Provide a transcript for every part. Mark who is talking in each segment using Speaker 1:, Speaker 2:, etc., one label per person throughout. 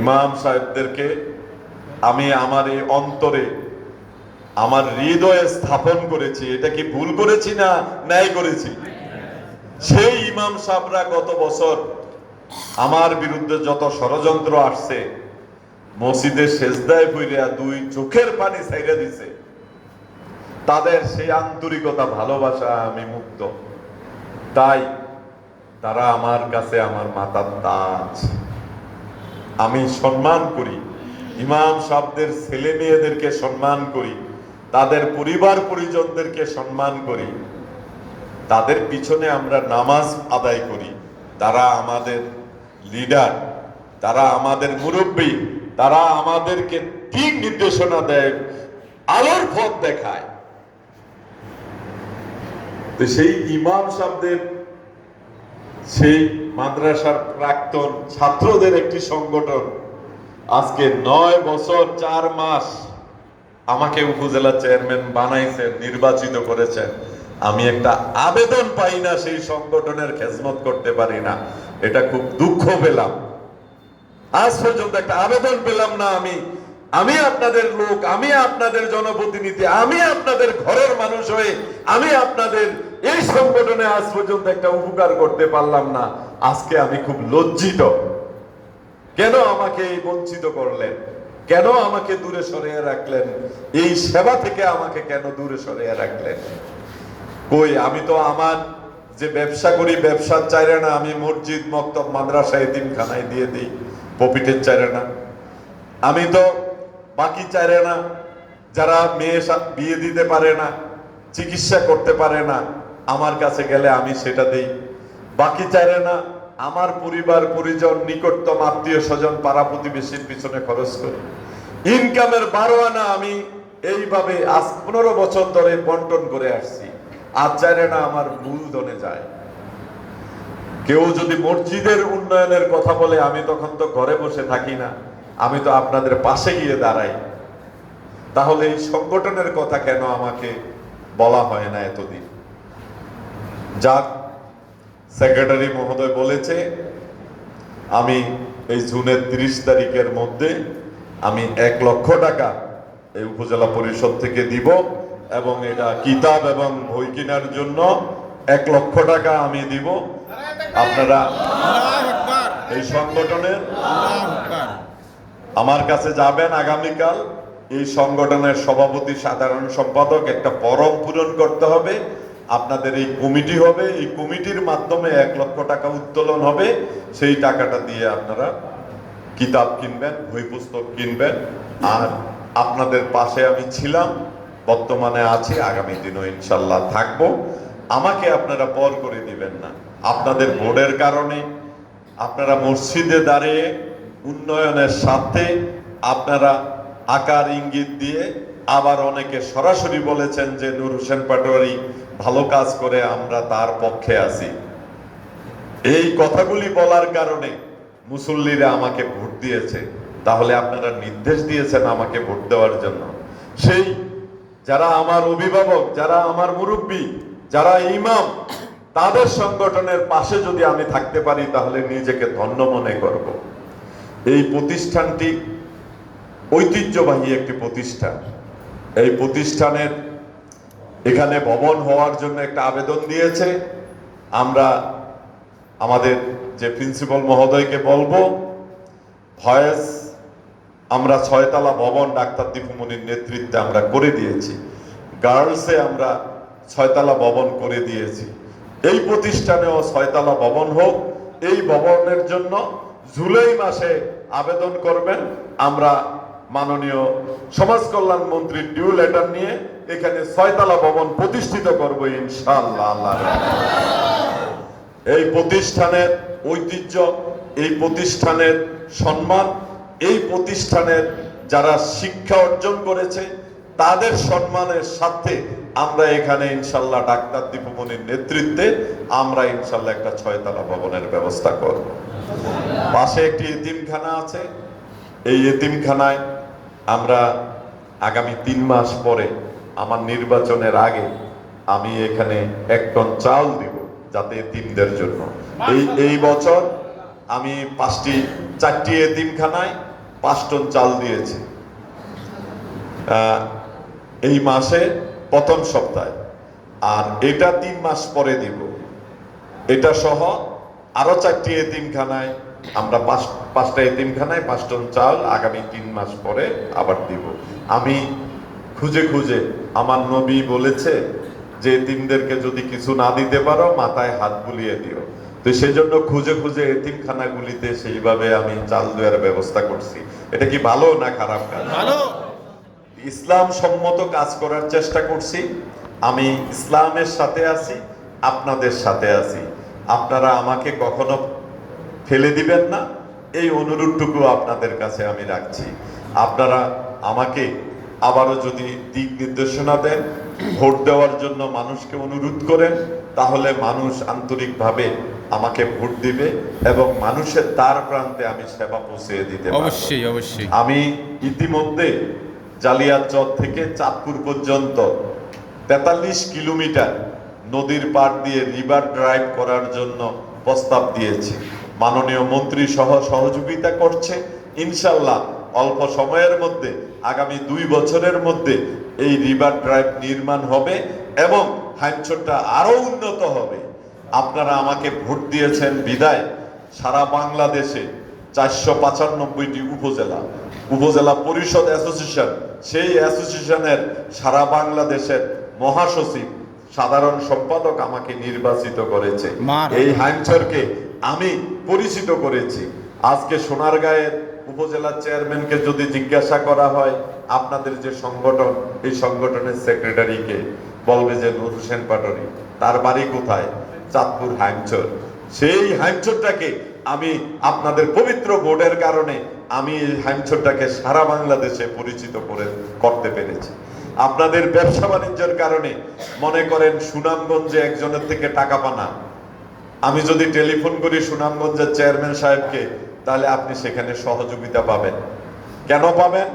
Speaker 1: ইমাম সাহেবদেরকে আমি আমার এই অন্তরে আমার হৃদয়ে স্থাপন করেছি। এটা কি ভুল করেছি না ন্যায় করেছি? সেই ইমাম সাহেবরা গত বছর আমার বিরুদ্ধে যত ষড়যন্ত্র আসছে, মসজিদের শেষদায় পইরা দুই চোখের পানি ছাইরা দিছে। তাদের সেই আন্তরিকতা, ভালোবাসা আমি মুক্ত। তাই তারা আমার কাছে আমার মাতার তাজ। আমি সম্মান করি। ইমাম সাহেবদের ছেলে মেয়েদেরকে সম্মান করি। তাদের পরিবার পরিজনদেরকে সম্মান করি। তাদের পিছনে আমরা নামাজ আদায় করি। তারা আমাদের লিডার, তারা আমাদের মুরব্বী, তারা আমাদেরকে ঠিক নির্দেশনা দেয়, আলোর পথ দেখায়। তো সেই ইমাম সাহেবদের সেই মাদ্রাসার প্রাক্তন ছাত্রদের একটি সংগঠন। আজকে নয় বছর, চার মাস আমাকে উপজেলা চেয়ারম্যান বানাইছেন নির্বাচিত করেছেন। আমি একটা আবেদন পাই না সেই সংগঠনের খেজমত করতে পারি না। এটা খুব দুঃখ পেলাম। আজ পর্যন্ত একটা আবেদন পেলাম না আমি। আমি আপনাদের লোক, আমি আপনাদের জনপ্রতিনিধি, আমি আপনাদের ঘরের মানুষ হয়ে আমি আপনাদের এই সংগঠনে আজ পর্যন্ত একটা উপকার করতে পারলাম না। আজকে আমি খুব লজ্জিত। কেন আমাকে এই বঞ্চিত করলেন? কেন আমাকে দূরে সরিয়ে রাখলেন? এই সেবা থেকে আমাকে কেন দূরে সরিয়ে রাখলেন? কই, আমি তো আমার যে ব্যবসা করি, ব্যবসার চাইরে না আমি মসজিদ, মক্তব, মাদ্রাসা এতিমখানায় দিয়ে দিই, পপিটের চাইরে না। আমি তো বাকি চাইরে না, যারা মেয়ে বিয়ে দিতে পারে না, চিকিৎসা করতে পারে না, আমার কাছে গেলে আমি সেটা দেই। বাকি চাইরে না, আমার পরিবার, পরিজন, নিকটতম আত্মীয় স্বজন, পাড়া প্রতিবেশীর পিছনে খরচ করি। ইনকামের বারো আনা আমি এইভাবে আজ পনেরো বছর ধরে বন্টন করে আসছি। আর চাইরে না, আমার মূলধনে যায়। কেউ যদি মসজিদের উন্নয়নের কথা বলে, আমি তখন তো ঘরে বসে থাকি না, আমি তো আপনাদের পাশে গিয়ে দাঁড়াই। তাহলে এই সংগঠনের কথা কেন আমাকে বলা হয় না এতদিন? যাক সেক্রেটারি মহোদয় বলেছে আমি এই জুনের তিরিশ তারিখের মধ্যে আমি এক লক্ষ টাকা এই উপজেলা পরিষদ থেকে দিব এবং এটা কিতাব এবং বই কেনার জন্য এক লক্ষ টাকা আমি দিব। আপনারা এই সংগঠনের আমার কাছে যাবেন আগামীকাল। এই সংগঠনের সভাপতি সাধারণ সম্পাদক একটা ফরম পূরণ করতে হবে। আপনাদের এই কমিটি হবে, এই কমিটির মাধ্যমে এক লক্ষ টাকা উত্তোলন হবে। সেই টাকাটা দিয়ে আপনারা কিতাব কিনবেন, বই পুস্তক কিনবেন। আর আপনাদের পাশে আমি ছিলাম, বর্তমানে আছি, আগামী দিনও ইনশাল্লাহ থাকব। আমাকে আপনারা পর করে দিবেন না। আপনাদের ভোটের কারণে আপনারা মসজিদে দাঁড়িয়ে উন্নয়নের সাথে আপনারা আকার ইঙ্গিত দিয়ে আবার অনেকে সরাসরি বলেছেন যে নূর হোসেন পাটোয়ারি ভালো কাজ করে আমরা তার পক্ষে আছি। এই কথাগুলি বলার কারণে মুসল্লিরা আমাকে ভোট দিয়েছে। তাহলে আপনারা নির্দেশ দিয়েছেন আমাকে ভোট দেওয়ার জন্য। সেই যারা আমার অভিভাবক, যারা আমার মুরব্বী, যারা ইমাম, তাদের সংগঠনের পাশে যদি আমি থাকতে পারি, তাহলে নিজেকে ধন্য মনে করব। এই প্রতিষ্ঠানটি ঐতিহ্যবাহী একটি প্রতিষ্ঠান। এই প্রতিষ্ঠানের এখানে ভবন হওয়ার জন্য একটা আবেদন দিয়েছে। আমরা আমাদের যে প্রিন্সিপাল মহোদয়কে বলব, ভয়েস আমরা ছয়তলা ভবন ডাক্তার দীপুমণির নেতৃত্বে আমরা করে দিয়েছি। গার্লসে আমরা ছয়তলা ভবন করে দিয়েছি। এই প্রতিষ্ঠানেও ছয়তলা ভবন হোক, এই ভবনের জন্য জুলাই মাসে আবেদন করবেন। আমরা মাননীয় সমাজ কল্যাণ মন্ত্রীর ডিউ লেটার নিয়ে এখানে ছয়তলা ভবন প্রতিষ্ঠিত করব ইনশাআল্লাহ, আল্লাহ এই প্রতিষ্ঠানের ঐতিহ্য, এই প্রতিষ্ঠানের সম্মান, এই প্রতিষ্ঠানের যারা শিক্ষা অর্জন করেছে, তাদের সম্মানের সাথে আমরা এখানে ইনশাল্লাহ ডাক্তার দীপমণির নেতৃত্বে আমরা ইনশাল্লাহ একটা ছয়তলা ভবনের ব্যবস্থা করব। পাশে একটি এতিমখানা আছে। এই এতিমখানায় আমরা আগামী তিন মাস পরে আমার নির্বাচনের আগে আমি এখানে এক টন চাল দিব, যাতে এতিমদের জন্য। এই এই বছর আমি পাঁচটি, চারটি এতিমখানায় পাঁচ টন চাল দিয়েছি। এই মাসে প্রথম সপ্তাহে। আর এটা তিন মাস পরে দিব। এটা সহ আরও চারটি এতিমখানায় আমরা পাঁচ, পাঁচটা এতিমখানায় পাঁচ টন চাল আগামী তিন মাস পরে আবার দিব। আমি খুঁজে খুঁজে আমার নবী বলেছে যে এতিমদেরকে যদি কিছু না দিতে পারো মাথায় হাত বুলিয়ে দিও। তো সেই জন্য খুঁজে খুঁজে এতিমখানাগুলিতে সেইভাবে আমি চাল দেওয়ার ব্যবস্থা করছি। এটা কি ভালো না খারাপ কাজ?
Speaker 2: ভালো।
Speaker 1: ইসলাম সম্মত কাজ করার চেষ্টা করছি। আমি ইসলামের সাথে আছি আপনাদের সাথে আছি। আপনারা আমাকে কখনো ফেলে দিবেন না। এই অনুরোধটুকু আপনাদের কাছে আমি রাখছি। আপনারা আমাকে আবারও যদি দিক নির্দেশনা দেন ভোট দেওয়ার জন্য মানুষকে অনুরোধ করেন তাহলে মানুষ আন্তরিকভাবে আমাকে ভোট দিবে এবং মানুষের দ্বার প্রান্তে আমি সেবা পৌঁছে দিতে
Speaker 2: অবশ্যই অবশ্যই।
Speaker 1: আমি ইতিমধ্যে জালিয়াচর থেকে চাঁদপুর পর্যন্ত তেতাল্লিশ কিলোমিটার নদীর পাড় দিয়ে রিভার ড্রাইভ করার জন্য প্রস্তাব দিয়েছি। মাননীয় মন্ত্রী সহ সহযোগিতা করছে। ইনশাল্লাহ অল্প সময়ের মধ্যে আগামী দুই বছরের মধ্যে এই রিভার ড্রাইভ নির্মাণ হবে এবং হাইমচরটা আরও উন্নত হবে। আপনারা আমাকে ভোট দিয়েছেন বিদায়। সারা বাংলাদেশে চারশো পঁচানব্বইটি উপজেলা উপজেলা পরিষদ অ্যাসোসিয়েশন সেই অ্যাসোসিয়েশনের সারা বাংলাদেশের মহাসচিব সাধারণ সম্পাদক আমাকে নির্বাচিত করেছে। এই হাইমচরকে আমি পরিচিত করেছি। আজকে সোনারগাঁয়ের উপজেলা চেয়ারম্যানকে যদি জিজ্ঞাসা করা হয়, আপনাদের যে সংগঠন, এই সংগঠনের সেক্রেটারিকে বলবে যে নুর হোসেন পাটরি তার বাড়ি কোথায়? চাঁদপুর হাইমচর। সেই হাইমচরটাকে আমি আপনাদের পবিত্র বোর্ডের কারণে আমি এই হাইমচরটাকে সারা বাংলাদেশে পরিচিত করে করতে পেরেছি। আপনাদের ব্যবসা বাণিজ্যের কারণে মনে করেন সুনামগঞ্জে একজনের থেকে টাকা পানা। আমি যদি টেলিফোন করি সুনামগঞ্জের চেয়ারম্যান সাহেবকে তাহলে আপনি সেখানে সহযোগিতা পাবেন। কেন পাবেন?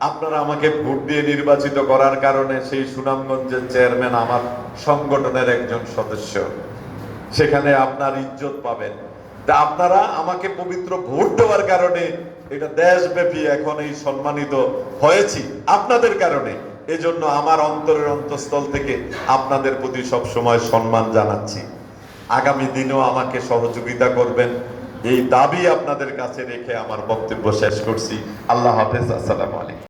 Speaker 1: আপনারা আমাকে ভোট দিয়ে নির্বাচিত করার কারণে সেই সুনামগঞ্জের চেয়ারম্যান আমার সংগঠনের একজন সদস্য। সেখানে আপনার ইজ্জত পাবেন। তা আপনারা আমাকে পবিত্র ভোট দেওয়ার কারণে এটা দেশব্যাপী এখন এই সম্মানিত হয়েছি আপনাদের কারণে। এজন্য আমার অন্তরের অন্তঃস্থল থেকে আপনাদের প্রতি সব সময় সম্মান জানাচ্ছি। আগামী দিনেও আমাকে সহযোগিতা করবেন। এই দাবি আপনাদের কাছে রেখে আমার বক্তব্য শেষ করছি। আল্লাহ হাফেজ আসসালামু আলাইকুম।